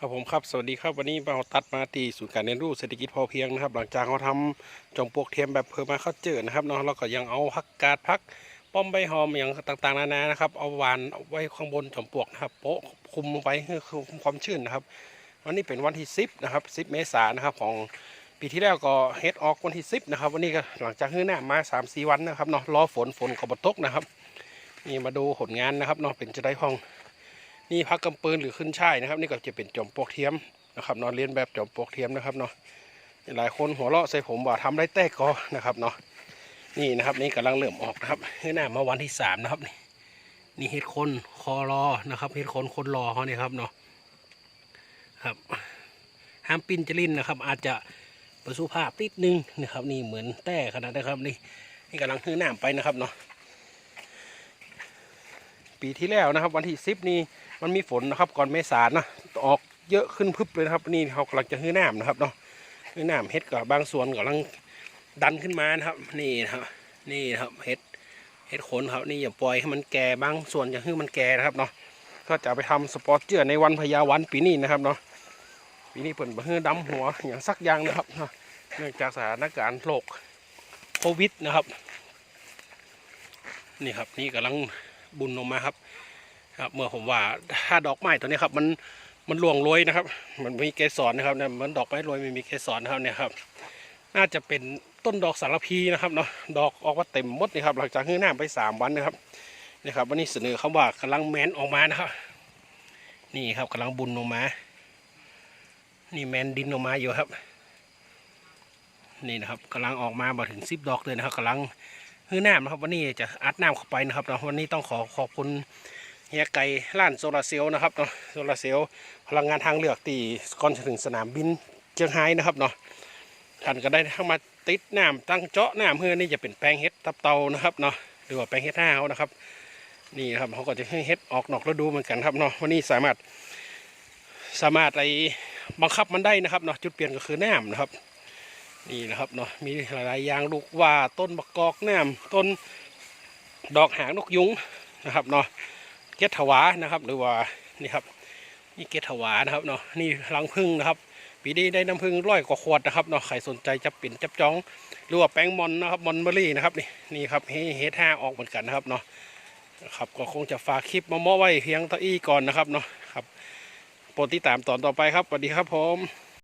ครับผมครับ สวัสดีครับวันนี้เราตัดมาตีศูนย์การเรียนรู้เศรษฐกิจพอเพียงนะครับ หลังจากเขาทำจงปลวกเทียมแบบเพิ่มมาเข้าเจอนะครับเนาะแล้วก็ยังเอาพักกาดพักป้อมใบหอมอย่างต่างๆนานานะครับ เอาวานไว้ข้างบนจงปลวกนะครับโปะคุมลงไปคือคุมความชื้นนะครับ วันนี้เป็นวันที่ 10นะครับ10 เมษายนนะครับของปีที่แล้วก็เฮ็ดออกวันที่ 10นะครับวันนี้ก็หลังจากฮื้อหน้ามา3-4วันนะครับเนาะรอฝนฝนก็บตกนะครับนี่มาดูผลงานนะครับเนาะเป็นจะได้ห้อง นี่พักกำปืนหรือขึ้นช่ายนะครับ นี่ก็จะเป็นจอมปลวกเทียมนะครับนาะเรียนแบบจอมปลวกเทียมนะครับเนาะหลายคนหัวเราะใส่ผมว่าทำได้แตกก็นะครับเนาะนี่นะครับนี่กำลังเริ่มออกนะครับนี่หน้ามาวันที่สามนะครับนี่นี่เฮ็ดคนคอรอนะครับเฮ็ดคนคนรอเขาเนี่ยครับเนาะครับห้ามปิ้นจะลิ้นนะครับ อาจจะประสุภาพนิดนึงนะครับ นี่เหมือนแต่ขนาดนะครับนี่นี่กำลังฮื้อหน้าไปนะครับเนาะ ปีที่แล้วนะครับ วันที่สิบนี่มันมีฝนนะครับ ก่อนเมษานะออกเยอะขึ้นพึบเลยนะครับ นี่เขากำลังจะฮื้อน้ำนะครับเนาะฮื้อน้ำเฮ็ดกับบางส่วนกำลังดันขึ้นมานะครับ นี่นะครับ นี่นะครับเฮ็ดเฮ็ดขนครับนี่อย่าปล่อยให้มันแก่บางส่วนอย่าให้มันแก่นะครับเนาะก็จะไปทำสปอร์ตเจือในวันพญาวันปีนี้นะครับเนาะปีนี้เปิดมาฮื้อดำหัวอย่างสักอย่างนะครับเนาะเนื่องจากสถานการณ์โรคโควิดนะครับ นี่ครับนี่กำลัง บุญลงมาครับครับ เมื่อผมว่าถ้าดอกไม้ตัวนี้ครับ มันมันร่วงโรยนะครับ มันมีเกสรนะครับเนี่ยมันดอกไม้โรยไม่มีเกสรนะครับเนี่ยครับ น่าจะเป็นต้นดอกสารพีนะครับเนาะดอกออกมาเต็มมดนี่ครับ หลังจากฮื้อหน้าไปสามวันนะครับนี่ครับ วันนี้เสนอคำว่ากำลังแมนออกมานะครับ นี่ครับกำลังบุญออกมา นี่แมนดินออกมาอยู่ครับ นี่นะครับกำลังออกมามาถึงสิบดอกเลยนะครับกำลัง คือน้ำนะครับ วันนี้จะอัดน้ำเข้าไปนะครับเนาะวันนี้ต้องขอขอบคุณเฮียไก่ล้านโซลาร์เซลล์นะครับเนาะโซลาร์เซลล์พลังงานทางเลือกตีก่อนถึงสนามบินเชียงไฮ้นะครับเนาะท่านก็ได้เข้ามาติดน้ำตั้งเจาะน้ำเพื่อนี่จะเป็นแปลงเฮ็ดตับเตานะครับเนาะหรือว่าแปลงเฮ็ดห้าวนะครับ นี่นะครับเขาก็จะให้เฮ็ดออกนอกฤดูเหมือนกันครับเนาะวันนี้สามารถสามารถไอบังคับมันได้นะครับเนาะจุดเปลี่ยนก็คือน้ำนะครับ นี่นะครับเนาะมีหลายๆอย่างลูกว่าต้นบักอกแหนมต้นดอกหางนกยุงนะครับเนาะเกศถวานะครับ หรือว่านี่ครับนี่เกศถวานะครับเนาะนี่รังพึ่งนะครับปีนี้ได้น้ำพึ่งร้อยกว่าขวดนะครับเนาะใครสนใจจะปิ่นจับจองหรือว่าแป้งมอนนะครับมอนเบอรี่นะครับนี่นี่ครับเฮเฮดห้าออกเหมือนกันนะครับเนาะครับก็คงจะฝากคลิปมาเมาะไว้เพียงเท่าอี้ก่อนนะครับเนาะครับโปรดติดตามตอนต่อไปครับสวัสดีครับผม